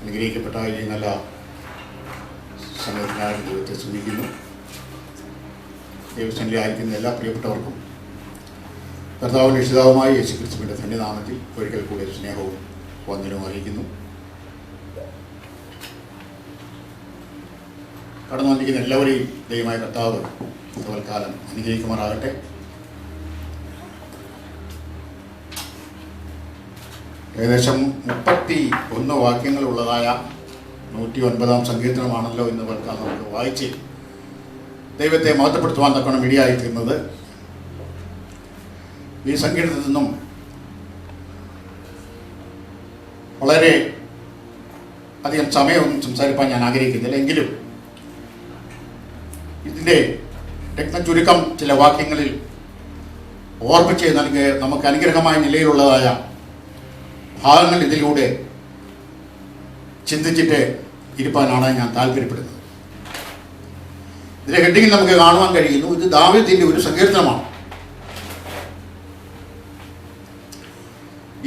അനുഗ്രഹിക്കപ്പെട്ട ഈ നല്ല സമയത്തിനായി ദൈവത്തെ സ്തുതിക്കുന്നു. ദൈവസന്നിധിയിലായിരിക്കുന്ന എല്ലാ പ്രിയപ്പെട്ടവർക്കും കർത്താവ് രക്ഷിതാവുമായി യേശു ക്രിസ്തുവിന്റെ ധന്യനാമത്തിൽ ഒരിക്കൽ കൂടി സ്നേഹവും വന്ദനവും അറിയിക്കുന്നു. കടന്നു വന്നിരിക്കുന്ന എല്ലാവരെയും ദൈവമായ കർത്താവ് തൽക്കാലം അനുഗ്രഹിക്കുമാറാകട്ടെ. ഏകദേശം മുപ്പത്തി ഒന്ന് വാക്യങ്ങളുള്ളതായ നൂറ്റി ഒൻപതാം സങ്കീർത്തനമാണല്ലോ ഇന്ന് പറഞ്ഞാൽ നമുക്ക് വായിച്ച് ദൈവത്തെ മഹത്വപ്പെടുത്തുവാൻ തക്കണം ഇടിയായിത്തീർന്നത് ഈ സങ്കീർത്തനത്തിൽ നിന്നും വളരെ അധികം സമയമൊന്നും സംസാരിപ്പാൻ ഞാൻ ആഗ്രഹിക്കുന്നില്ല. എങ്കിലും ഇതിന്റെ രത്ന ചുരുക്കം ചില വാക്യങ്ങളിൽ ഓർമ്മിച്ച് നൽകി നമുക്ക് അനുഗ്രഹമായ നിലയിലുള്ളതായ ഭാഗങ്ങൾ ഇതിലൂടെ ചിന്തിച്ചിട്ട് ഇരുപ്പാനാണ് ഞാൻ താല്പര്യപ്പെടുന്നത്. ഇതിന്റെ ഹെഡിങ്ങിൽ നമുക്ക് കാണുവാൻ കഴിയുന്നു ഇത് ദാവ്യത്തിന്റെ ഒരു സങ്കീർത്തനമാണ്.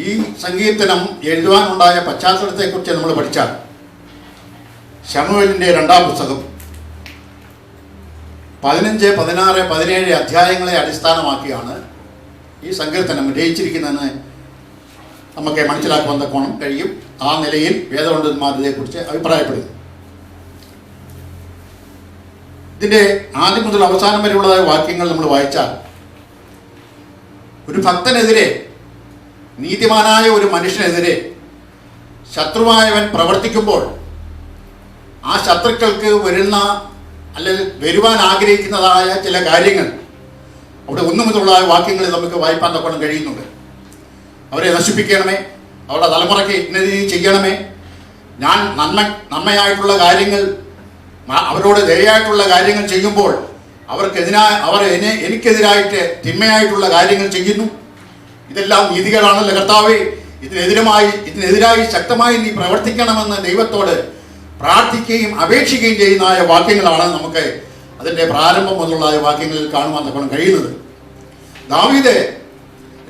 ഈ സങ്കീർത്തനം എഴുതുവാനുണ്ടായ പശ്ചാത്തലത്തെക്കുറിച്ച് നമ്മൾ പഠിച്ചാൽ ശമുവേലിന്റെ രണ്ടാം പുസ്തകം പതിനഞ്ച് പതിനാറ് പതിനേഴ് അധ്യായങ്ങളെ അടിസ്ഥാനമാക്കിയാണ് ഈ സങ്കീർത്തനം രചിച്ചിരിക്കുന്നതെന്ന് നമുക്ക് മനസ്സിലാക്കുവാൻ തക്കോണം കഴിയും. ആ നിലയിൽ വേദപണ്ഡിതന്മാർ ഇതേക്കുറിച്ച് അഭിപ്രായപ്പെടുന്നു. ഇതിന്റെ ആദ്യം മുതൽ അവസാനം വരെയുള്ളതായ വാക്യങ്ങൾ നമ്മൾ വായിച്ചാൽ ഒരു ഭക്തനെതിരെ നീതിമാനായ ഒരു മനുഷ്യനെതിരെ ശത്രുവായവൻ പ്രവർത്തിക്കുമ്പോൾ ആ ശത്രുക്കൾക്ക് വരുന്ന അല്ലെങ്കിൽ വരുവാൻ ആഗ്രഹിക്കുന്നതായ ചില കാര്യങ്ങൾ. അവിടെ ഒന്നു വാക്യങ്ങളിൽ നമുക്ക് വായിപ്പാൻ തക്കണം കഴിയുന്നുണ്ട്. അവരെ നശിപ്പിക്കണമേ. അവരുടെ തലമുറയ്ക്ക് ഇന്ന രീതി ചെയ്യണമേ. ഞാൻ നന്മ നന്മയായിട്ടുള്ള കാര്യങ്ങൾ അവരോട് ദയായിട്ടുള്ള കാര്യങ്ങൾ ചെയ്യുമ്പോൾ അവർക്കെതിരായ അവർ എന്നെ എനിക്കെതിരായിട്ട് തിന്മയായിട്ടുള്ള കാര്യങ്ങൾ ചെയ്യുന്നു. ഇതെല്ലാം നീതികളാണല്ലോ കർത്താവേ. ഇതിനെതിരമായി ഇതിനെതിരായി ശക്തമായി നീ പ്രവർത്തിക്കണമെന്ന് ദൈവത്തോട് പ്രാർത്ഥിക്കുകയും അപേക്ഷിക്കുകയും ചെയ്യുന്നതായ വാക്യങ്ങളാണ് നമുക്ക് അതിന്റെ പ്രാരംഭം മുതലുള്ള വാക്യങ്ങളിൽ കാണുവാൻ നമ്മൾ കഴിയുന്നത്. ദാവീദ്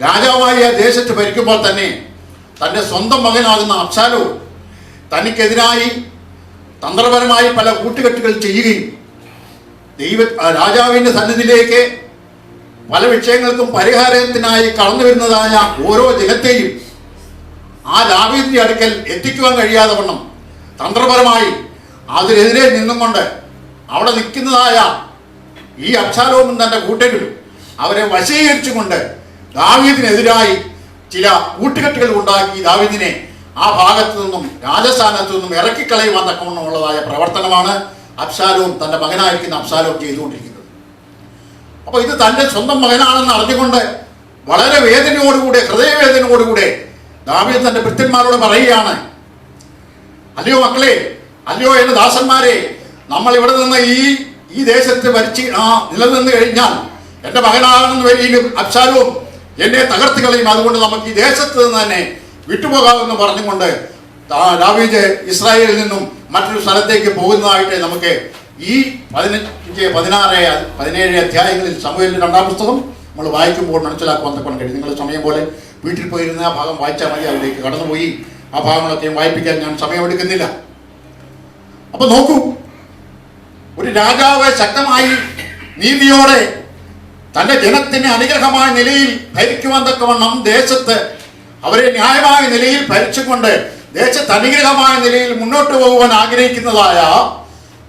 രാജാവായ ദേശത്ത് ഭരിക്കുമ്പോൾ തന്നെ തന്റെ സ്വന്തം മകനാകുന്ന അബ്സാലോ തനിക്കെതിരായി തന്ത്രപരമായി പല കൂട്ടുകെട്ടുകൾ ചെയ്യുകയും ദൈവ ആ രാജാവിന്റെ സന്നിധിയിലേക്ക് പല വിഷയങ്ങൾക്കും പരിഹാരത്തിനായി കടന്നു വരുന്നതായ ഓരോ ജനത്തെയും ആ ദാവീദിന്റെ അടുക്കൽ എത്തിക്കുവാൻ കഴിയാതെ വണ്ണം തന്ത്രപരമായി അതിനെതിരെ നിന്നും കൊണ്ട് അവിടെ നിൽക്കുന്നതായ ഈ അബ്സാലോമും തന്റെ കൂട്ടരും അവരെ വശീകരിച്ചുകൊണ്ട് ദാവീദിനെതിരായി ചില കൂട്ടുകെട്ടുകൾ ഉണ്ടാക്കി ദാവീദിനെ ആ ഭാഗത്തു നിന്നും രാജസ്ഥാനത്തു നിന്നും ഇറക്കിക്കളയുവാൻ തക്കവണ്ണമുള്ളതായ പ്രവർത്തനമാണ് അബ്സാലോം തന്റെ മകനായിരിക്കുന്ന അബ്സാലോം ചെയ്തുകൊണ്ടിരിക്കുന്നത്. അപ്പോൾ ഇത് തന്റെ സ്വന്തം മകനാണെന്ന് അറിഞ്ഞുകൊണ്ട് വളരെ വേദനയോടുകൂടെ ഹൃദയവേദനയോടുകൂടെ ദാവീദ് തന്റെ ഭൃത്യന്മാരോട് പറയുകയാണ് അല്ലയോ മക്കളെ അല്ലയോ എന്റെ ദാസന്മാരെ നമ്മൾ ഇവിടെ നിന്ന് ഈ ഈ ദേശത്ത് ഭരിച്ച് ആ നിലനിന്ന് കഴിഞ്ഞാൽ എന്റെ മകനാകുന്ന വരിയിലും അബ്സാലും എന്നെ തകർത്ത് കളയും. അതുകൊണ്ട് നമുക്ക് ഈ ദേശത്ത് നിന്ന് തന്നെ വിട്ടുപോകാമെന്ന് പറഞ്ഞുകൊണ്ട് ദാവീജ് ഇസ്രായേലിൽ നിന്നും മറ്റൊരു സ്ഥലത്തേക്ക് പോകുന്നതായിട്ട് നമുക്ക് ഈ പതിനഞ്ച് പതിനാറ് പതിനേഴ് അധ്യായങ്ങളിൽ സമൂഹത്തിന്റെ രണ്ടാം പുസ്തകം നമ്മൾ വായിക്കുമ്പോൾ മനസ്സിലാക്കുവാൻ തക്കൊണ്ട് കഴിയും നിങ്ങൾ സമയം പോലെ വീട്ടിൽ പോയിരുന്ന ആ ഭാഗം വായിച്ചാൽ മതി അതിലേക്ക് കടന്നുപോയി. ആ ഭാഗങ്ങളൊക്കെയും വായിപ്പിക്കാൻ ഞാൻ സമയമെടുക്കുന്നില്ല അപ്പൊ നോക്കൂ ഒരു രാജാവ് ശക്തമായി നീതിയോടെ തന്റെ ജനത്തിന് അനുഗ്രഹമായ നിലയിൽ ഭരിക്കുവാൻ തക്കവണ്ണം ദേശത്ത് അവരെ ന്യായമായ നിലയിൽ ഭരിച്ചുകൊണ്ട് ദേശത്ത് അനുഗ്രഹമായ നിലയിൽ മുന്നോട്ട് പോകുവാൻ ആഗ്രഹിക്കുന്നതായ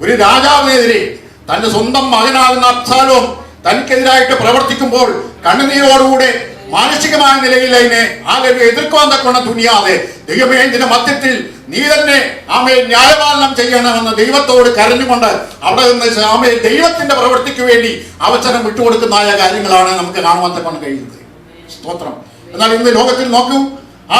ഒരു രാജാവിനെതിരെ തന്റെ സ്വന്തം മകനാകുന്ന അബ്സാലോം തനിക്കെതിരായിട്ട് പ്രവർത്തിക്കുമ്പോൾ കണ്ണുനീരോടുകൂടെ മാനസികമായ നിലയിൽ അതിനെ ആകെ എതിർക്കുവാൻ തക്കവണ്ണം തുനിയാതെ ദൈവമേ ഇതിന്റെ മധ്യത്തിൽ നീ തന്നെ ആമയെ ന്യായപാലനം ചെയ്യണമെന്ന് ദൈവത്തോട് കരഞ്ഞുകൊണ്ട് അവിടെ നിന്ന് ആമയെ ദൈവത്തിന്റെ പ്രവൃത്തിക്ക് വേണ്ടി അവസരം വിട്ടുകൊടുക്കുന്നതായ കാര്യങ്ങളാണ് നമുക്ക് കാണുവാൻ തക്കൊണ്ട് കഴിയുന്നത്. സ്തോത്രം. എന്നാൽ ഇന്ന് ലോകത്തിൽ നോക്കൂ. ആ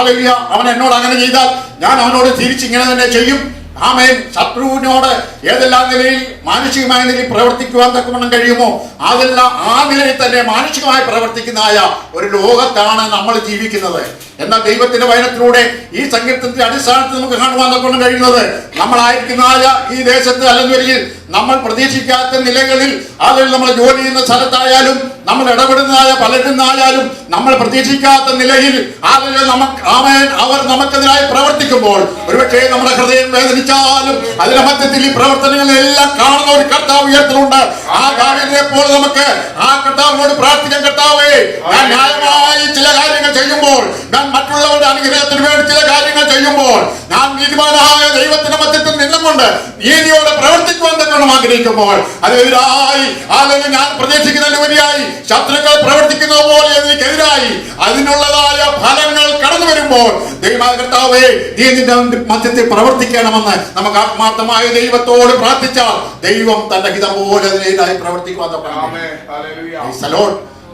അവൻ എന്നോട് അങ്ങനെ ചെയ്താൽ ഞാൻ അവനോട് തിരിച്ചിങ്ങനെ തന്നെ ചെയ്യും. ആമേൻ. ശത്രുവിനോട് ഏതെല്ലാം നിലയിൽ മാനുഷികമായ നിലയിൽ പ്രവർത്തിക്കുവാൻ തക്കവണ്ണം കഴിയുമോ അതെല്ലാം ആ നിലയിൽ തന്നെ മാനുഷികമായി പ്രവർത്തിക്കുന്നതായ ഒരു ലോകത്താണ് നമ്മൾ ജീവിക്കുന്നത്. എന്ന ദൈവത്തിന്റെ വചനത്തിലൂടെ ഈ സങ്കീർത്തനത്തിന്റെ അടിസ്ഥാനത്തിൽ നമുക്ക് കാണുവാൻ തക്കൊണ്ട് കഴിയുന്നത് നമ്മളായിരിക്കുന്നതായ ഈ ദേശത്ത് അല്ലെങ്കിൽ നമ്മൾ പ്രതീക്ഷിക്കാത്ത നിലകളിൽ അതിൽ നമ്മൾ ജോലി ചെയ്യുന്ന സ്ഥലത്തായാലും നമ്മൾ ഇടപെടുന്നതായ പലരുന്നായാലും നമ്മൾ പ്രതീക്ഷിക്കാത്ത നിലയിൽ അതിൽ നമുക്ക് ആമേൻ അവർ നമുക്കെതിരായി പ്രവർത്തിക്കുമ്പോൾ ഒരുപക്ഷെ നമ്മുടെ ഹൃദയം വേദനിച്ചാലും അതിന്റെ മധ്യത്തിൽ ഈ പ്രവർത്തനങ്ങളെല്ലാം കാണുന്ന ഒരു കർത്താവ് ഉയർത്തുന്നുണ്ട് ആ കാര്യത്തെ പോലെ നമുക്ക് ആ കർത്താവിനോട് പ്രാർത്ഥിക്കാൻ കർത്താവേ. ഞാൻ ന്യായമായി ചില കാര്യങ്ങൾ ചെയ്യുമ്പോൾ ഞാൻ മറ്റുള്ളവരുടെ അനുഗ്രഹത്തിന് വേണ്ടി ചില കാര്യങ്ങൾ ചെയ്യുമ്പോൾ ഞാൻ നീതിമാനായ ദൈവത്തിന്റെ മധ്യത്തിൽ നിന്നുകൊണ്ട് നീതിയോടെ പ്രവർത്തിക്കുവാൻ തന്നെ ആഗ്രഹിക്കുമ്പോൾ അതിനെതിരായി അല്ലെങ്കിൽ ഞാൻ പ്രതീക്ഷിക്കുന്നതിനുപരിയായി ശത്രുക്കൾ പ്രവർത്തിക്കുന്നത് പോലെ എനിക്കെതിരായി അതിനുള്ളതായ ഫലങ്ങൾ കടന്നു വരുമ്പോൾ ദൈവമായ കർത്താവേ നീ നിന്റെ മധ്യത്തിൽ പ്രവർത്തിക്കണമെന്ന് നമുക്ക് ആത്മാർത്ഥമായ ദൈവത്തോട് പ്രാർത്ഥിച്ചാൽ ദൈവം തന്റെ ഹിതം പോലെ അതിനെതിരായി പ്രവർത്തിക്കുവാൻ.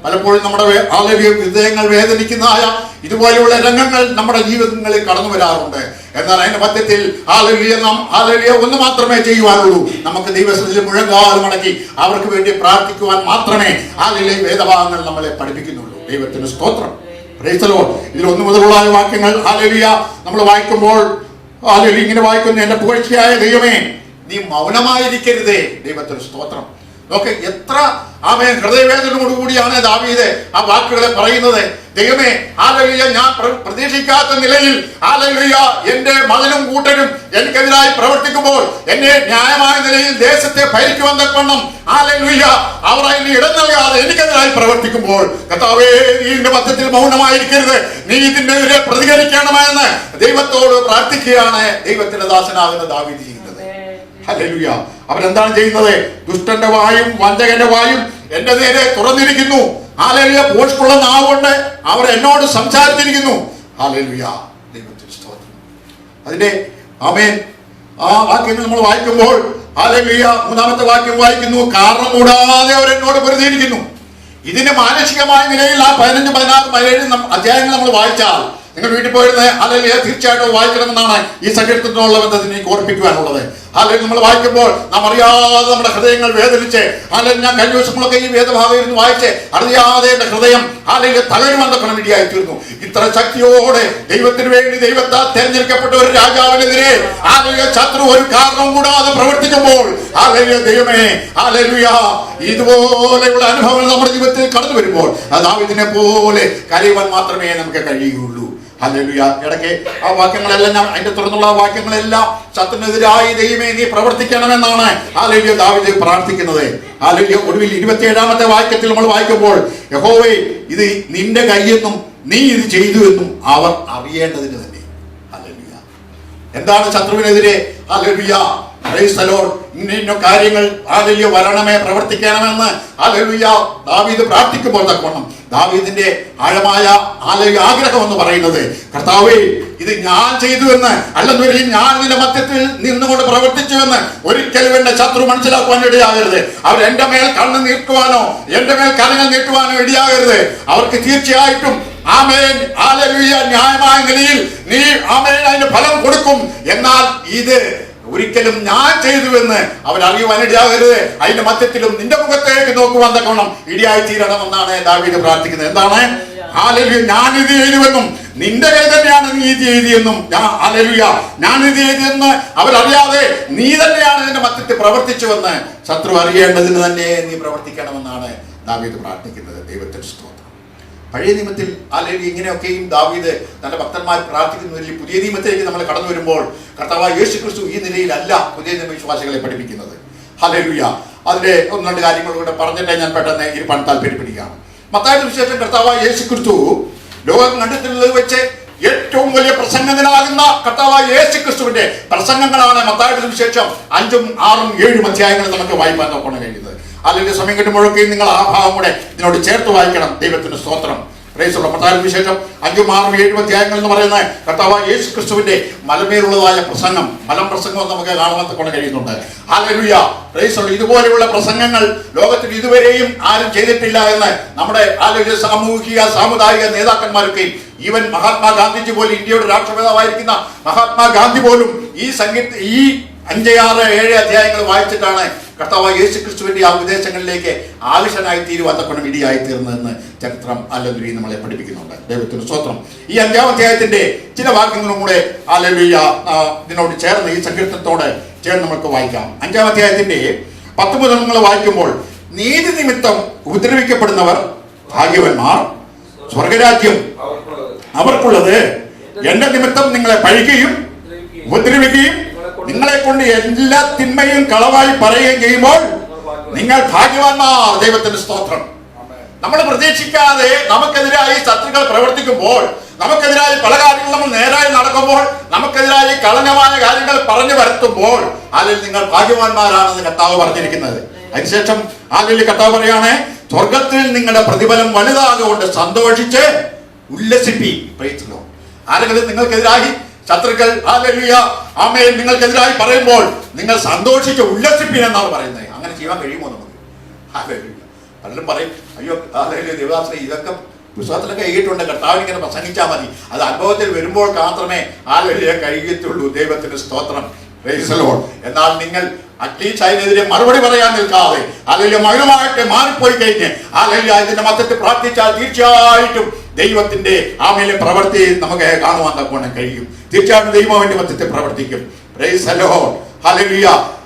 പലപ്പോഴും നമ്മുടെ ആലവ്യ ഹൃദയങ്ങൾ വേദനിക്കുന്നതായ ഇതുപോലെയുള്ള രംഗങ്ങൾ നമ്മുടെ ജീവിതങ്ങളിൽ കടന്നു വരാറുണ്ട്. എന്നാൽ അതിന്റെ മധ്യത്തിൽ ആലവ്യ നാം ആലവ്യ ഒന്ന് മാത്രമേ ചെയ്യുവാനുള്ളൂ. നമുക്ക് ദൈവത്തിൽ മുഴങ്കാലം അടക്കി അവർക്ക് വേണ്ടി പ്രാർത്ഥിക്കുവാൻ മാത്രമേ ആലയിലെ വേദഭാഗങ്ങൾ നമ്മളെ പഠിപ്പിക്കുന്നുള്ളൂ. ദൈവത്തിന് സ്തോത്രം. ഇതിൽ ഒന്ന് മുതലുള്ള വാക്യങ്ങൾ ആലവ്യ നമ്മൾ വായിക്കുമ്പോൾ ഇങ്ങനെ വായിക്കുന്നു എന്റെ പുകഴ്ചയായ ദൈവമേ നീ മൗനമായിരിക്കരുതേ. ദൈവത്തിന് സ്തോത്രം. നോക്ക് എത്ര ആമേൻ ഹൃദയവേദനയോടുകൂടിയാണ് ദാവീദ് ആ വാക്കുകളെ പറയുന്നത്. ദൈവമേ ആലലുയ ഞാൻ പ്ര- പ്രതീക്ഷിക്കാത്ത നിലയിൽ ആലലുയ എന്റെ മകനും കൂട്ടനും എനിക്കെതിരായി പ്രവർത്തിക്കുമ്പോൾ എന്നെ ന്യായമായ നിലയിൽ ദേശത്തെ ഭരിക്കുവാൻ തക്കവണ്ണം ആലലുയ അവർ അതിന് ഇടം നൽകാതെ എനിക്കെതിരായി പ്രവർത്തിക്കുമ്പോൾ കർത്താവേ ഇതിന്റെ മധ്യത്തിൽ മൗനമായിരിക്കരുത്. നീ ഇതിനെതിരെ പ്രതികരിക്കണമെന്ന് ദൈവത്തോട് പ്രാർത്ഥിക്കുകയാണ് ദൈവത്തിന്റെ ദാസനാകുന്ന ദാവീദ് ഹല്ലേലൂയ. അവരെന്താണ് ചെയ്യുന്നത്? ദുഷ്ടന്റെ വായും വഞ്ചകന്റെ വായും എന്റെ നേരെ തുറന്നിരിക്കുന്നു. ആലലുയ പോഷ്കുള്ള നാവുകൊണ്ട് അവർ എന്നോട് സംസാരിച്ചിരിക്കുന്നു. അതിന്റെ ആമേൻ. ആ വാക്യങ്ങൾ നമ്മൾ വായിക്കുമ്പോൾ ആലലുയ മൂന്നാമത്തെ വാക്യം വായിക്കുന്നു. കാരണം കൂടാതെ അവർ എന്നോട് പൊരുതിയിരിക്കുന്നു. ഇതിന്റെ മാനസികമായ നിലയിൽ ആ പതിനഞ്ച് പതിനാറ് പതിനേഴ് അധ്യായങ്ങൾ നമ്മൾ വായിച്ചാൽ നിങ്ങൾ വീട്ടിൽ പോയിരുന്ന അല്ലെങ്കിൽ തീർച്ചയായിട്ടും വായിക്കണമെന്നാണ് ഈ സങ്കീർത്തനത്തിനുള്ള ബന്ധത്തിന് ഓർപ്പിക്കുവാനുള്ളത്. അല്ലെങ്കിൽ നമ്മൾ വായിക്കുമ്പോൾ നാം അറിയാതെ നമ്മുടെ ഹൃദയങ്ങൾ വേദനിച്ച് അല്ലെങ്കിൽ ഞാൻ കഴിഞ്ഞ ദിവസങ്ങളൊക്കെ ഈ വേദഭാഗം ഇരുന്ന് വായിച്ച് അറിയാതെ എന്റെ ഹൃദയം അല്ലെങ്കിൽ തകരുമെന്നൊക്കെ ഇടിയായി തീർന്നു ഇത്ര ശക്തിയോടെ ദൈവത്തിന് വേണ്ടി ദൈവത്താൽ തെരഞ്ഞെടുക്കപ്പെട്ട ഒരു രാജാവിനെതിരെ അല്ലെങ്കിൽ ശത്രു ഒരു കാരണം കൂടാതെ പ്രവർത്തിക്കുമ്പോൾ അല്ലെങ്കിൽ ദൈവമേ അല്ലെങ്കിൽ ഇതുപോലെയുള്ള അനുഭവങ്ങൾ നമ്മുടെ ജീവിതത്തിൽ കടന്നു വരുമ്പോൾ അതാ ഇതിനെ പോലെ കരയുവാൻ മാത്രമേ നമുക്ക് കഴിയുകയുള്ളൂ. ഹല്ലേലൂയ. ഇടയ്ക്ക് ആ വാക്യങ്ങളെല്ലാം ഞാൻ അതിന്റെ തുടർന്നുള്ള വാക്യങ്ങളെല്ലാം ശത്രുനെതിരായി ദൈവമേ നീ പ്രവർത്തിക്കണമെന്നാണ് ഹാലേലിയ ദാവിദ് പ്രാർത്ഥിക്കുന്നത്. ഹാലേലിയ ഒടുവിൽ ഇരുപത്തിയേഴാമത്തെ വാക്യത്തിൽ നമ്മൾ വായിക്കുമ്പോൾ യഹോവേ ഇത് നിന്റെ കയ്യെന്നും നീ ഇത് ചെയ്തു എന്നും അവർ അറിയേണ്ടതിന് തന്നെ. ഹല്ലേലൂയ. എന്താണ് ശത്രുവിനെതിരെ? ലോർഡ് കാര്യങ്ങൾ ഹല്ലേലൂയ വരണമേ പ്രവർത്തിക്കണമെന്ന് അലലുയ ദാവീദ് പ്രാർത്ഥിക്കുമ്പോൾ തക്കോണം ദാവീദിന്റെ ആഴമായ ആലയ ആഗ്രഹം എന്ന് പറയുന്നത് കർത്താവേ ഇത് ഞാൻ ചെയ്തു എന്ന് അല്ലെന്നൊരു ഞാൻ ഇതിന്റെ മധ്യത്തിൽ നിന്നുകൊണ്ട് പ്രവർത്തിച്ചു എന്ന് ഒരിക്കലും എന്റെ ശത്രു മനസ്സിലാക്കുവാൻ ഇടയാകരുത്. അവർ എന്റെ മേൽ കണ്ണ് നീക്കുവാനോ എന്റെ മേൽ കരങ്ങൾ നീട്ടുവാനോ ഇടയാകരുത്. അവർക്ക് തീർച്ചയായിട്ടും ആമേൻ ന്യായമായ നിലയിൽ നീ ആമേൻ ഫലം കൊടുക്കും. എന്നാൽ ഇത് ഒരിക്കലും ഞാൻ ചെയ്തു എന്ന് അവരറിയുവാൻ ഇടയാകരുത്. അതിന്റെ മധ്യത്തിലും നിന്റെ മുഖത്തേക്ക് നോക്കുവാൻ തക്കവണ്ണം ഇടിയായി തീരണമെന്നാണ് ദാവീദ് പ്രാർത്ഥിക്കുന്നത്. എന്താണ്? ഹാലലുയ ഞാൻ ഇത് ചെയ്തുവെന്നും നിന്റെ കൈ തന്നെയാണ് നീ ഇത് ചെയ്തിയെന്നും ഞാൻ ഹാലലുയ ഞാൻ ഇത് ചെയ്തെന്ന് അവരറിയാതെ നീ തന്നെയാണ് ഇതിന്റെ മധ്യത്തിൽ പ്രവർത്തിച്ചുവെന്ന് ശത്രു അറിയേണ്ടതിന് തന്നെ നീ പ്രവർത്തിക്കണമെന്നാണ് ദാവീദ് പ്രാർത്ഥിക്കുന്നത്. ദൈവത്തിൽ സ്തോത്രം. പഴയ നിയമത്തിൽ അല്ലെങ്കിൽ ഇങ്ങനെയൊക്കെയും ദാവീദ് തന്റെ ഭക്തന്മാർ പ്രാർത്ഥിക്കുന്നതിൽ പുതിയ നിയമത്തിലേക്ക് നമ്മൾ കടന്നു വരുമ്പോൾ കർത്താവായ യേശു ക്രിസ്തു ഈ നിലയിലല്ല പുതിയ നിയമ വിശ്വാസികളെ പഠിപ്പിക്കുന്നത്. ഹലരുയ അതിന്റെ ഒന്ന് രണ്ട് കാര്യങ്ങളൂടെ പറഞ്ഞിട്ടേ ഞാൻ പെട്ടെന്ന് ഇരുപ്പാൻ താല്പര്യപ്പെടുകയാണ്. മത്തായ വിശേഷം കർത്താവായ യേശു ക്രിസ്തു ലോകം കണ്ടിട്ടുള്ളത് വെച്ച് ഏറ്റവും വലിയ പ്രസംഗത്തിനാകുന്ന കർത്താവായ യേശു ക്രിസ്തുവിന്റെ പ്രസംഗങ്ങളാണ് മത്തായ വിശേഷം അഞ്ചും ആറും ഏഴും അധ്യായങ്ങൾ നമുക്ക് വായിപ്പാൻ നോക്കണം കഴിയുന്നത് അല്ലെങ്കിൽ സമയം കിട്ടുമ്പോഴൊക്കെയും നിങ്ങൾ ആ ഭാഗം കൂടെ ഇതിനോട് ചേർത്ത് വായിക്കണം. ദൈവത്തിന് സ്തോത്രം. പ്രേസുള്ള പത്താം വിശേഷം. അഞ്ചും ആറും ഏഴും അധ്യായങ്ങൾ എന്ന് പറയുന്ന കർത്താവ് യേശു ക്രിസ്തുവിന്റെ മലമേലുള്ളതായ പ്രസംഗം. മലം പ്രസംഗം നമുക്ക് കാണുവാൻ കൊണ്ട് കഴിയുന്നുണ്ട്. ഹാലലുയ പ്രേസുള്ള ഇതുപോലെയുള്ള പ്രസംഗങ്ങൾ ലോകത്തിൽ ഇതുവരെയും ആരും ചെയ്തിട്ടില്ല എന്ന് നമ്മുടെ ആലോചിച്ച സാമൂഹിക സാമുദായിക നേതാക്കന്മാരൊക്കെയും ഈവൻ മഹാത്മാ ഗാന്ധിജി പോലും ഇന്ത്യയുടെ രാഷ്ട്രപിതാവായിരിക്കുന്ന മഹാത്മാഗാന്ധി പോലും ഈ സംഗീത ഈ അഞ്ച് ആറ് ഏഴ് അധ്യായങ്ങൾ വായിച്ചിട്ടാണ് കർത്താവ് യേശു ക്രിസ്തുവിന്റെ ആ ഉപദേശങ്ങളിലേക്ക് ആവശ്യനായി തീരുവാത്ത തക്കണം ഇടിയായി തീർന്നതെന്ന് ചരിത്രം അല്ലെങ്കിൽ നമ്മളെ പഠിപ്പിക്കുന്നുണ്ട്. ദൈവത്തിന് സ്വത്രം ഈ അഞ്ചാം അധ്യായത്തിന്റെ ചില വാക്യങ്ങളും കൂടെ അല്ലെങ്കിൽ ഇതിനോട് ചേർന്ന് ഈ സങ്കീർത്തനത്തോട് ചേർന്ന് നമുക്ക് വായിക്കാം. അഞ്ചാം അധ്യായത്തിന്റെ പത്ത് മുതൽ നമ്മൾ വായിക്കുമ്പോൾ നീതി നിമിത്തം ഉപദ്രവിക്കപ്പെടുന്നവർ ഭാഗ്യവന്മാർ സ്വർഗരാജ്യം അവർക്കുള്ളത്. എന്റെ നിമിത്തം നിങ്ങളെ പഴിക്കുകയും ഉപദ്രവിക്കുകയും നിങ്ങളെ കൊണ്ട് എല്ലാ തിന്മയും കളവായി പറയുകയും ചെയ്യുമ്പോൾ നിങ്ങൾ ഭാഗ്യവാന്മാർ ദൈവത്തിന്റെ സ്തോത്രം. നമ്മൾ പ്രതീക്ഷിക്കാതെ നമുക്കെതിരായി ശത്രുക്കൾ പ്രവർത്തിക്കുമ്പോൾ നമുക്കെതിരായി പല കാര്യങ്ങളും നമ്മൾ നേരായി നടക്കുമ്പോൾ നമുക്കെതിരായി കളഞ്ഞമായ കാര്യങ്ങൾ പറഞ്ഞു വരുത്തുമ്പോൾ അതിൽ നിങ്ങൾ ഭാഗ്യവാന്മാരാണെന്ന് കർത്താവ് പറഞ്ഞിരിക്കുന്നത്. അതിനുശേഷം ആദ്യം കർത്താവ് പറയാണ് സ്വർഗത്തിൽ നിങ്ങളുടെ പ്രതിഫലം വലുതാകൊണ്ട് സന്തോഷിച്ച് ഉല്ലസിപ്പി. പ്രയത്നോ ആരെങ്കിലും നിങ്ങൾക്കെതിരായി ശത്രുക്കൾ ആമയിൽ നിങ്ങൾക്കെതിരായി പറയുമ്പോൾ നിങ്ങൾ സന്തോഷിച്ച് ഉല്ലസിപ്പിൻ എന്നാണ് പറയുന്നത്. അങ്ങനെ ചെയ്യാൻ കഴിയുമോ നമുക്ക്? പലരും പറയും അയ്യോ ഹാലലുയ ദേവദാസനെ ഇതൊക്കെ പുസ്തകത്തിലൊക്കെ എഴുതിയിട്ടുണ്ട് കർത്താവിന് ഇങ്ങനെ പ്രസംഗിച്ചാൽ മതി. അത് അനുഭവത്തിൽ വരുമ്പോൾ മാത്രമേ ഹാലലുയ കഴിയത്തുള്ളൂ. ദൈവത്തിന് സ്തോത്രം. എന്നാൽ നിങ്ങൾ അറ്റ്ലീസ്റ്റ് അതിനെതിരെ മറുപടി പറയാൻ നിൽക്കാതെ അല്ലെങ്കിൽ മൗനമായിട്ട് മാറിപ്പോയി കഴിഞ്ഞ് അല്ലെങ്കിൽ അതിന്റെ മധ്യത്തിൽ പ്രാർത്ഥിച്ചാൽ തീർച്ചയായിട്ടും ദൈവത്തിന്റെ ആമയിലെ പ്രവൃത്തി നമുക്ക് കാണുവാൻ തക്കോണം കഴിയും. തീർച്ചയായിട്ടും ദൈവം അവന്റെ മധ്യത്തിൽ പ്രവർത്തിക്കും.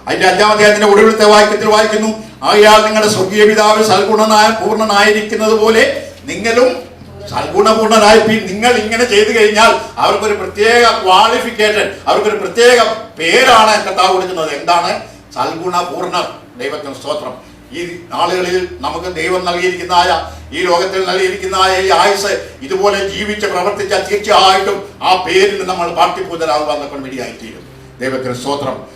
അതിന്റെ അഞ്ചാമത്തെ അതിന്റെ ഒടുവിലത്തെ വാക്യത്തിൽ വായിക്കുന്നു. ആയാൽ നിങ്ങളുടെ സ്വർഗീയ പിതാവ് സൽഗുണനായ പൂർണനായിരിക്കുന്നത് പോലെ നിങ്ങളും സൽഗുണപൂർണരായി നിങ്ങൾ ഇങ്ങനെ ചെയ്തു കഴിഞ്ഞാൽ അവർക്കൊരു പ്രത്യേക ക്വാളിഫിക്കേഷൻ അവർക്കൊരു പ്രത്യേക പേരാണ് കർത്താവ് കൊടുക്കുന്നത്. എന്താണ്? സൽഗുണപൂർണർ. ദൈവത്തിന് സ്തോത്രം. ഈ നാളുകളിൽ നമുക്ക് ദൈവം നൽകിയിരിക്കുന്നതായ ഈ ലോകത്തിൽ നൽകിയിരിക്കുന്നതായ ഈ ആയുസ് ഇതുപോലെ ജീവിച്ച് പ്രവർത്തിച്ച തീർച്ചയായിട്ടും ആ പേരിൽ നമ്മൾ പാർട്ടിപൂതരാകുവാൻ കൊണ്ട് വേണ്ടിയായിത്തീരും. ദൈവത്തിന് സ്തോത്രം.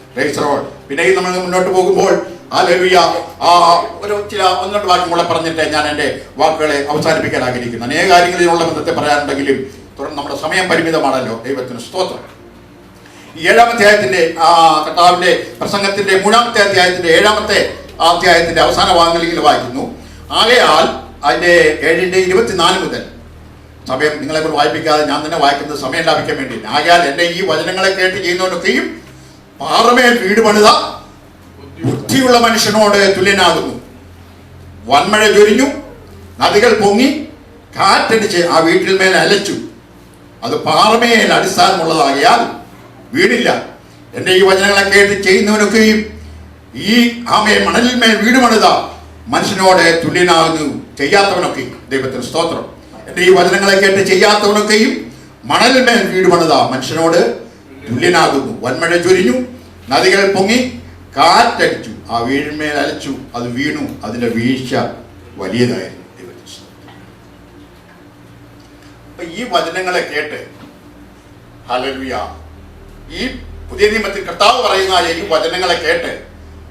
പിന്നെ ഈ നമ്മൾ മുന്നോട്ട് പോകുമ്പോൾ ആ ലവിയ ആ ഒരു ചില ഒന്നോട്ട് വാക്യം കൂടെ പറഞ്ഞിട്ട് ഞാൻ എന്റെ വാക്കുകളെ അവസാനിപ്പിക്കാൻ ആഗ്രഹിക്കുന്നു. അനേക കാര്യങ്ങളിലുള്ള ബന്ധത്തെ പറയാനുണ്ടെങ്കിലും തുടർന്ന് നമ്മുടെ സമയം പരിമിതമാണല്ലോ. ദൈവത്തിന് സ്തോത്രം. ഈ ഏഴാം അധ്യായത്തിന്റെ ആ കർത്താവിന്റെ പ്രസംഗത്തിന്റെ മൂന്നാമത്തെ അധ്യായത്തിന്റെ ഏഴാമത്തെ അധ്യായത്തിന്റെ അവസാന ഭാഗങ്ങളിൽ വായിക്കുന്നു. ആകയാൽ അതിന്റെ ഏഴിന്റെ ഇരുപത്തിനാല് മുതൽ. സമയം നിങ്ങളെ കൊണ്ട് വായിപ്പിക്കാതെ ഞാൻ തന്നെ വായിക്കുന്നത് സമയം ലാഭിക്കാൻ വേണ്ടി ആകയാൽ എന്റെ ഈ വചനങ്ങളെ കേട്ട് ചെയ്യുന്നവനൊക്കെയും പാറമേൽ വീട് പണിത ബുദ്ധിയുള്ള മനുഷ്യനോട് തുല്യനാകുന്നു. വന്മഴ ചൊരിഞ്ഞു നദികൾ പൊങ്ങി കാറ്റടിച്ച് ആ വീട്ടിൽ മേൽ അലച്ചു. അത് പാറമേൽ അടിസ്ഥാനമുള്ളതാകിയാൽ വീടില്ല. എന്റെ ഈ വചനങ്ങളെ കേട്ട് ചെയ്യുന്നവനൊക്കെയും ഈ ആമയെ മണലിൽ മേൽ വീട് പണിത മനുഷ്യനോട് തുല്യനാകുന്നു ചെയ്യാത്തവനൊക്കെ ദൈവത്തിന് സ്തോത്രം എന്റെ ഈ വചനങ്ങളെ കേട്ട് ചെയ്യാത്തവനൊക്കെയും മണലിൽ മേൽ വീട് പണിത മനുഷ്യനോട് തുല്യനാകുന്നു വന്മഴ ചൊരിഞ്ഞു നദികൾ പൊങ്ങി കാറ്റടിച്ചു ആ വീടിന്മേൽ അലച്ചു അത് വീണു അതിന്റെ വീഴ്ച വലിയതായിരുന്നു ദൈവത്തിന്. അപ്പൊ ഈ വചനങ്ങളെ കേട്ട് ഹല്ലേലൂയ ഈ പുതിയ നിയമത്തിൽ കർത്താവ് പറയുന്ന ഈ വചനങ്ങളെ കേട്ട്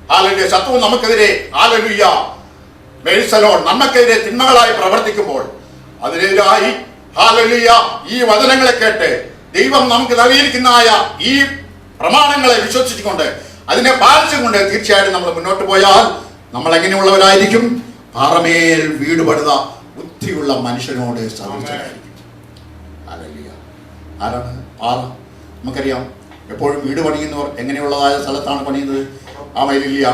ഹാലലുയ ശത്രു നമുക്കെതിരെ ഹാലലുയ മേഴ്സലോൺ നമ്മക്കെതിരെ തിന്മകളായി പ്രവർത്തിക്കുമ്പോൾ അതിനെതിരായി ഹാലലുയ ഈ വചനങ്ങളെ കേട്ട് ദൈവം നമുക്ക് നൽകിയിരിക്കുന്നതായ ഈ പ്രമാണങ്ങളെ വിശ്വസിച്ചുകൊണ്ട് അതിനെ പാലിച്ചുകൊണ്ട് തീർച്ചയായിട്ടും നമ്മൾ മുന്നോട്ട് പോയാൽ നമ്മൾ എങ്ങനെയുള്ളവരായിരിക്കും പാറമേൽ വീട് പടുത ബുദ്ധിയുള്ള മനുഷ്യനോട്. ആരാണ്? പാറ. നമുക്കറിയാം എപ്പോഴും വീട് പണിയുന്നവർ എങ്ങനെയുള്ളതായ സ്ഥലത്താണ് പണിയുന്നത്? ആ മൈലില്ല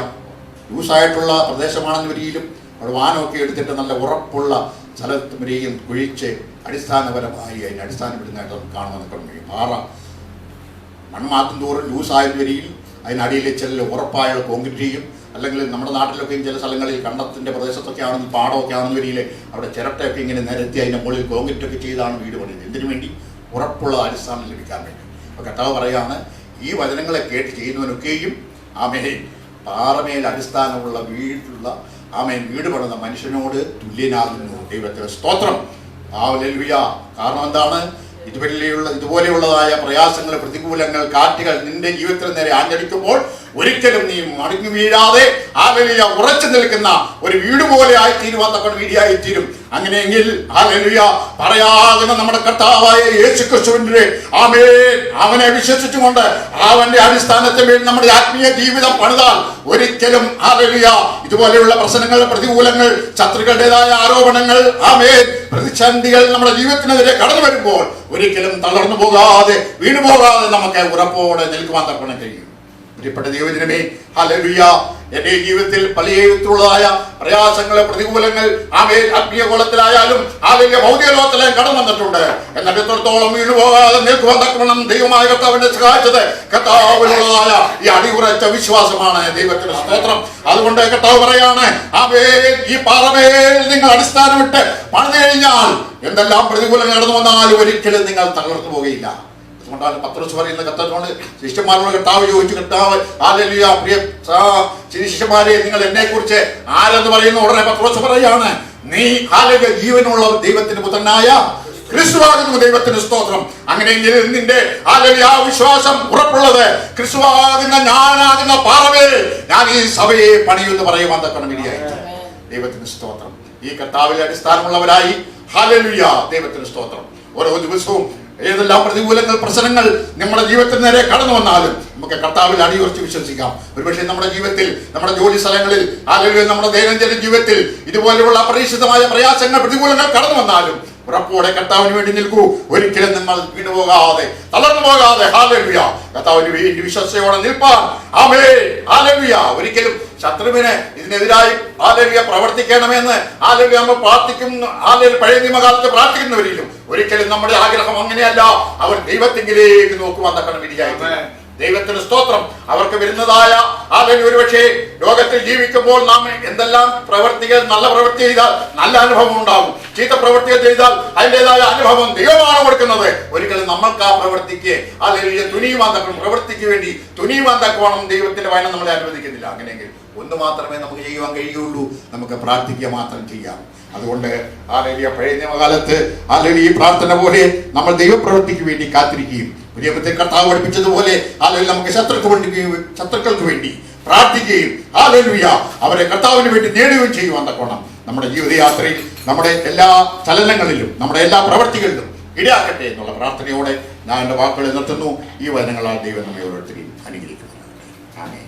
ലൂസായിട്ടുള്ള പ്രദേശമാണെന്ന് വരിയിലും അവിടെ വാനമൊക്കെ എടുത്തിട്ട് നല്ല ഉറപ്പുള്ള സ്ഥലത്ത് വരികയും കുഴിച്ച് അടിസ്ഥാനപരമായി അതിന് അടിസ്ഥാനപ്പെടുന്നതായിട്ട് നമുക്ക് കാണുവാൻ കഴിയും. പാറ മൺമാത്തും തോറും ലൂസായ വരിയിൽ അതിനടിയിൽ ചില ഉറപ്പായ കോൺക്രീറ്റ് ചെയ്യും. അല്ലെങ്കിൽ നമ്മുടെ നാട്ടിലൊക്കെയും ചില സ്ഥലങ്ങളിൽ കണ്ടത്തിന്റെ പ്രദേശത്തൊക്കെ ആണെന്ന് പാടമൊക്കെ ആണെന്ന് വരിയിൽ അവിടെ ചിരട്ടയൊക്കെ ഇങ്ങനെ നിരത്തി അതിന്റെ മുകളിൽ കോൺക്രീറ്റ് ഒക്കെ ചെയ്താണ് വീട് പണിയുന്നത്. എന്തിനു വേണ്ടി? ഉറപ്പുള്ള അടിസ്ഥാനം ലഭിക്കാൻ വേണ്ടി. അപ്പോൾ കർത്താവ് പറയുകയാണ് ഈ വചനങ്ങളെ കേട്ട് ചെയ്യുന്നവനൊക്കെയും ആമേൻ. പാറമേൽ അടിസ്ഥാനമുള്ള വീട്ടിലുള്ള ആമേൻ വീട് പണിത മനുഷ്യനോട് തുല്യനാകുന്നു. ദൈവത്തിന് സ്തോത്രം. ആവലിയ കാരണം എന്താണ്? ഇതുപോലെയുള്ള ഇതുപോലെയുള്ളതായ പ്രയാസങ്ങൾ പ്രതികൂലങ്ങൾ കാറ്റുകൾ നിന്റെ ജീവിതത്തിന് നേരെ ആഞ്ഞടിക്കുമ്പോൾ ഒരിക്കലും നീ മടങ്ങി വീഴാതെ ഹാലലുയ ഉറച്ചു നിൽക്കുന്ന ഒരു വീട് പോലെ ആയി തീരുവാൻ തക്ക വീടിയായി തീരും അങ്ങനെയെങ്കിൽ പറയാകുന്ന നമ്മുടെ കർത്താവായ യേശു ക്രിസ്തുവിന്റെ ആമേ അവനെ വിശ്വസിച്ചുകൊണ്ട് അവന്റെ അടിസ്ഥാനത്തിന് മേൽ നമ്മുടെ ആത്മീയ ജീവിതം പണിതാൽ ഒരിക്കലും ആലലിയ ഇതുപോലെയുള്ള പ്രശ്നങ്ങൾ പ്രതികൂലങ്ങൾ ശത്രുക്കളുടേതായ ആരോപണങ്ങൾ ആമേ പ്രതിസന്ധികൾ നമ്മുടെ ജീവിതത്തിനെതിരെ കടന്നു വരുമ്പോൾ ഒരിക്കലും തളർന്നു പോകാതെ വീണുപോകാതെ നമുക്ക് ഉറപ്പോടെ നിൽക്കുവാൻ തക്കണം കഴിയും. പ്രിയപ്പെട്ട ദൈവജനമേ ഹല്ലേലൂയ. എന്റെ ജീവിതത്തിൽ പലയുള്ളതായ പ്രയാസങ്ങളെ പ്രതികൂലങ്ങൾ ആമേൽ ആത്മീയ കുളത്തിലായാലും ആലയ ഭൗതിക ലോകത്തിലായും കടന്നു വന്നിട്ടുണ്ട്. എന്നിട്ട് എത്രത്തോളം വീണു പോകാതെ നിൽക്കുവാൻ തക്കണം ദൈവമായ കർത്താവിനെ സഹായിച്ചത് കർത്താവിനുള്ളതായ ഈ അടിയുറച്ച വിശ്വാസമാണ് ദൈവത്തിന്റെ സ്തോത്രം. അതുകൊണ്ട് കർത്താവ് പറയാണ് ആമേ ഈ പാറമേൽ നിങ്ങൾ അടിസ്ഥാനമിട്ട് പണിതു കഴിഞ്ഞാൽ എന്തെല്ലാം പ്രതികൂലങ്ങൾ കടന്നു വന്നാലും ഒരിക്കലും നിങ്ങൾ തകർന്നു പോകുകയില്ല അതുകൊണ്ടാണ് പത്രോസ് പറയുന്ന കത്തോണ്ട് ശിഷ്യന്മാരോട് കർത്താവ് ചോദിച്ചു കർത്താവ് ശിഷ്യന്മാരെ നിങ്ങൾ എന്നെ കുറിച്ച് ആരെന്ന് പറയുന്ന ഉടനെ പത്രോസ് പറയാണ് നീ ആലയ ജീവനുള്ള ദൈവത്തിന്റെ പുത്രനായ ക്രിസ്തുവാകുന്നു ദൈവത്തിന് സ്തോത്രം. അങ്ങനെയെങ്കിൽ നിന്റെ ആലയ ആ വിശ്വാസം ഉറപ്പുള്ളത് ക്രിസ്തുവാകുന്ന ഞാനാകുന്ന പാറവേ ഞാൻ ഈ സഭയെ പണിയെന്ന് പറയുവാൻ തക്കണം ദൈവത്തിന് സ്തോത്രം. ഈ കർത്താവിലെ അടിസ്ഥാനമുള്ളവരായി ഹാലലുയ ദൈവത്തിന് സ്തോത്രം. ഓരോ ദിവസവും ഏതെല്ലാം പ്രതികൂലങ്ങൾ പ്രശ്നങ്ങൾ നമ്മുടെ ജീവിതത്തിന് നേരെ കടന്നു വന്നാലും നമുക്ക് കർത്താവിൽ അടിയുറച്ച് വിശ്വസിക്കാം. ഒരുപക്ഷെ നമ്മുടെ ജീവിതത്തിൽ നമ്മുടെ ജോലി സ്ഥലങ്ങളിൽ അല്ലെങ്കിൽ നമ്മുടെ ദൈനംദിന ജീവിതത്തിൽ ഇതുപോലെയുള്ള അപ്രതീക്ഷിതമായ പ്രയാസങ്ങൾ പ്രതികൂലങ്ങൾ കടന്നു വന്നാലും ഉറപ്പോടെ കർത്താവിന് വേണ്ടി നിൽക്കൂ. ഒരിക്കലും നിങ്ങൾ വീണുപോകാതെ തളർന്നു പോകാതെ. ഹാലലുയ കർത്താവിന് വേണ്ടി വിശ്വസയോടെ നിൽപ്പാൻ. ആമേ ഹാലലുയ ഒരിക്കലും ശത്രുവിന് ഇതിനെതിരായി ആലവ്യ പ്രവർത്തിക്കണമെന്ന് ആലവ്യ നമ്മൾ പ്രാർത്ഥിക്കുന്നു ആലവ്യ പഴയ നിയമകാലത്ത് പ്രാർത്ഥിക്കുന്നവരിലും ഒരിക്കലും നമ്മുടെ ആഗ്രഹം അങ്ങനെയല്ല. അവർ ദൈവത്തിങ്കിലേക്ക് നോക്കുവാൻ തക്കണം ഇരിക്കായി ദൈവത്തിന് സ്തോത്രം. അവർക്ക് വരുന്നതായ അതിന് ഒരുപക്ഷെ ലോകത്തിൽ ജീവിക്കുമ്പോൾ നാം എന്തെല്ലാം പ്രവർത്തികൾ നല്ല പ്രവൃത്തി ചെയ്താൽ നല്ല അനുഭവം ഉണ്ടാകും. ചീത്ത പ്രവൃത്തികൾ ചെയ്താൽ അതിന്റെതായ അനുഭവം ദൈവമാണ് കൊടുക്കുന്നത്. ഒരിക്കലും നമ്മൾക്ക് ആ പ്രവൃത്തിക്ക് അല്ലെങ്കിൽ തുനിയുവാൻ തക്കണം പ്രവൃത്തിക്ക് വേണ്ടി തുനിയുവാൻ തക്കവണം ദൈവത്തിന്റെ വയനം നമ്മളെ അനുവദിക്കുന്നില്ല. അങ്ങനെയെങ്കിൽ ഒന്ന് മാത്രമേ നമുക്ക് ചെയ്യുവാൻ കഴിയുള്ളൂ നമുക്ക് പ്രാർത്ഥിക്കുക മാത്രം ചെയ്യാം. അതുകൊണ്ട് ആലലിയ പഴയ നിയമകാലത്ത് ആലലി ഈ പ്രാർത്ഥന പോലെ നമ്മൾ ദൈവപ്രവൃത്തിക്ക് വേണ്ടി കാത്തിരിക്കുകയും പ്രിയപ്പത്തെ കർത്താവ് പഠിപ്പിച്ചതുപോലെ ആലലി നമുക്ക് ശത്രുക്ക് വേണ്ടി ശത്രുക്കൾക്ക് വേണ്ടി പ്രാർത്ഥിക്കുകയും ആലലുയ അവരെ കർത്താവിന് വേണ്ടി നേടുകയും ചെയ്യുവാൻ തക്കോണം നമ്മുടെ ജീവിതയാത്രയിൽ നമ്മുടെ എല്ലാ ചലനങ്ങളിലും നമ്മുടെ എല്ലാ പ്രവർത്തികളിലും ഇടയാക്കട്ടെ എന്നുള്ള പ്രാർത്ഥനയോടെ ഞാൻ എന്റെ വാക്കുകൾ നിർത്തുന്നു. ഈ വചനങ്ങളാൽ ദൈവം നമ്മെ ഓരോരുത്തരെയും അനുഗ്രഹിക്കുന്നു ആമേൻ.